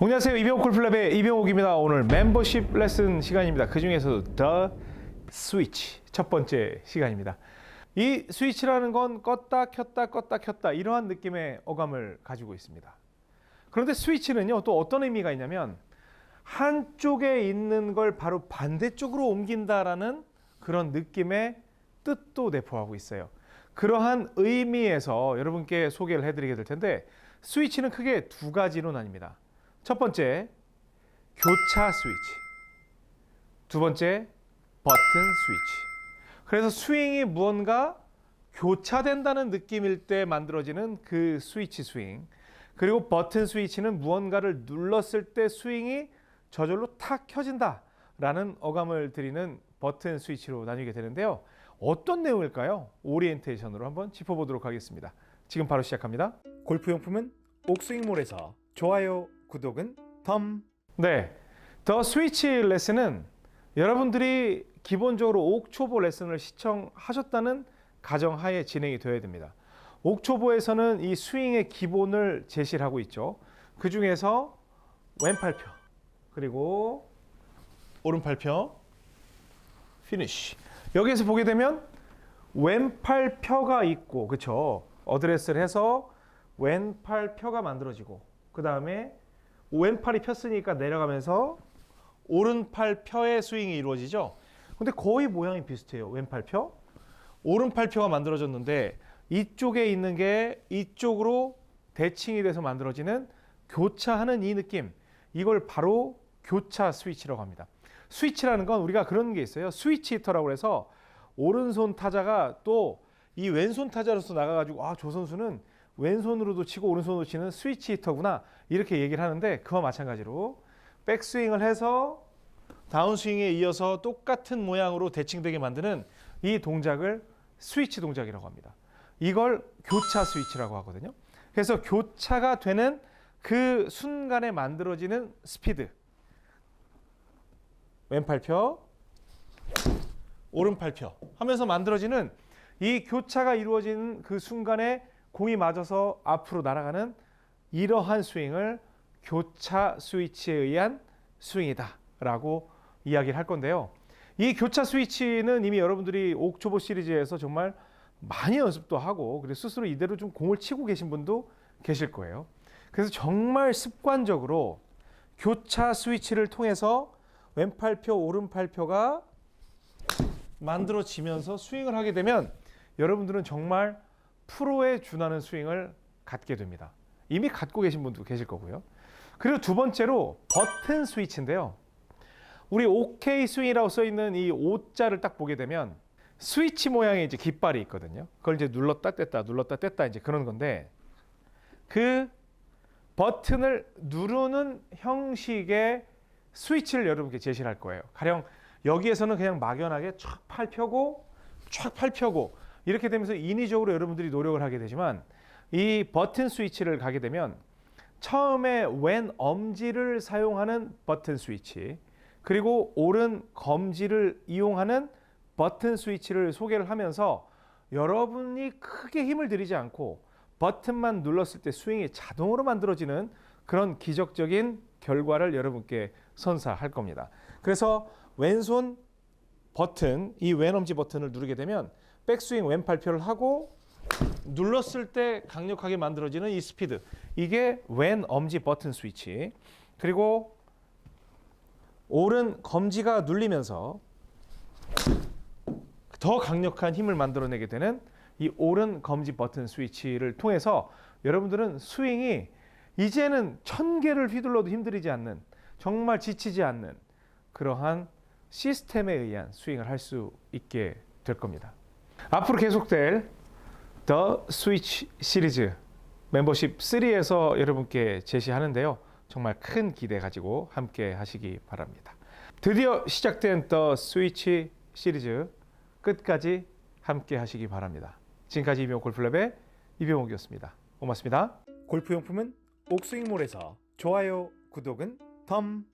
안녕하세요. 이병옥 골프랩의 이병옥입니다. 오늘 멤버십 레슨 시간입니다. 그 중에서도 The Switch 첫 번째 시간입니다. 이 스위치라는 건 껐다 켰다 껐다 켰다 이러한 느낌의 어감을 가지고 있습니다. 그런데 스위치는요 또 어떤 의미가 있냐면 한쪽에 있는 걸 바로 반대쪽으로 옮긴다라는 그런 느낌의 뜻도 내포하고 있어요. 그러한 의미에서 여러분께 소개를 해드리게 될 텐데 스위치는 크게 두 가지로 나뉩니다 첫 번째 교차 스위치. 두 번째 버튼 스위치. 그래서 스윙이 무언가 교차된다는 느낌일 때 만들어지는 그 스위치 스윙. 그리고 버튼 스위치는 무언가를 눌렀을 때 스윙이 저절로 탁 켜진다 라는 어감을 드리는 버튼 스위치로 나뉘게 되는데요. 어떤 내용일까요? 오리엔테이션으로 한번 짚어보도록 하겠습니다. 지금 바로 시작합니다. 골프용품은 옥스윙몰에서 좋아요, 구독은 덤. 네, 더 스위치 레슨은 여러분들이 기본적으로 옥초보 레슨을 시청하셨다는 가정하에 진행이 되어야 됩니다. 옥초보에서는 이 스윙의 기본을 제시를 하고 있죠. 그 중에서 왼팔 펴 그리고 오른팔 펴 피니쉬. 여기에서 보게 되면 왼팔 펴가 있고 그렇죠. 어드레스를 해서 왼팔 펴가 만들어지고 그 다음에 왼팔이 폈으니까 내려가면서 오른팔 펴의 스윙이 이루어지죠. 근데 거의 모양이 비슷해요. 왼팔 펴. 오른팔 펴가 만들어졌는데 이쪽에 있는 게 이쪽으로 대칭이 돼서 만들어지는 교차하는 이 느낌. 이걸 바로 교차 스위치라고 합니다. 스위치라는 건 우리가 그런 게 있어요. 스위치 히터라고 해서 오른손 타자가 또 이 왼손 타자로서 나가가지고 아 저 선수는 왼손으로도 치고 오른손으로 치는 스위치 히터구나 이렇게 얘기를 하는데 그와 마찬가지로 백스윙을 해서 다운스윙에 이어서 똑같은 모양으로 대칭되게 만드는 이 동작을 스위치 동작이라고 합니다. 이걸 교차 스위치라고 하거든요. 그래서 교차가 되는 그 순간에 만들어지는 스피드. 왼팔 펴, 오른팔 펴 하면서 만들어지는 이 교차가 이루어지는 그 순간에 공이 맞아서 앞으로 날아가는 이러한 스윙을 교차 스위치에 의한 스윙이다라고 이야기를 할 건데요. 이 교차 스위치는 이미 여러분들이 옥초보 시리즈에서 정말 많이 연습도 하고 그리고 스스로 이대로 좀 공을 치고 계신 분도 계실 거예요. 그래서 정말 습관적으로 교차 스위치를 통해서 왼팔표 오른팔표가 만들어지면서 스윙을 하게 되면 여러분들은 정말 프로에 준하는 스윙을 갖게 됩니다. 이미 갖고 계신 분도 계실 거고요. 그리고 두 번째로 버튼 스위치인데요. 우리 OK 스윙이라고 써 있는 이 O자를 딱 보게 되면 스위치 모양의 이제 깃발이 있거든요. 그걸 이제 눌렀다 뗐다 눌렀다 뗐다 이제 그런 건데 그 버튼을 누르는 형식의 스위치를 여러분께 제시를 할 거예요. 가령 여기에서는 그냥 막연하게 촥팔 펴고 촥팔 펴고 이렇게 되면서 인위적으로 여러분들이 노력을 하게 되지만 이 버튼 스위치를 가게 되면 처음에 왼 엄지를 사용하는 버튼 스위치 그리고 오른 검지를 이용하는 버튼 스위치를 소개를 하면서 여러분이 크게 힘을 들이지 않고 버튼만 눌렀을 때 스윙이 자동으로 만들어지는 그런 기적적인 결과를 여러분께 선사할 겁니다. 그래서 왼손 버튼, 이 왼엄지 버튼을 누르게 되면 백스윙 왼팔 표를 하고 눌렀을 때 강력하게 만들어지는 이 스피드. 이게 왼 엄지 버튼 스위치. 그리고 오른 검지가 눌리면서 더 강력한 힘을 만들어내게 되는 이 오른 검지 버튼 스위치를 통해서 여러분들은 스윙이 이제는 천 개를 휘둘러도 힘들이지 않는 정말 지치지 않는 그러한 시스템에 의한 스윙을 할 수 있게 될 겁니다. 앞으로 계속될 더 스위치 시리즈 멤버십 3에서 여러분께 제시하는데요. 정말 큰 기대 가지고 함께 하시기 바랍니다. 드디어 시작된 더 스위치 시리즈 끝까지 함께 하시기 바랍니다. 지금까지 이병옥 골프랩의 이병옥이었습니다. 고맙습니다. 골프용품은 옥스윙몰에서 좋아요, 구독은 덤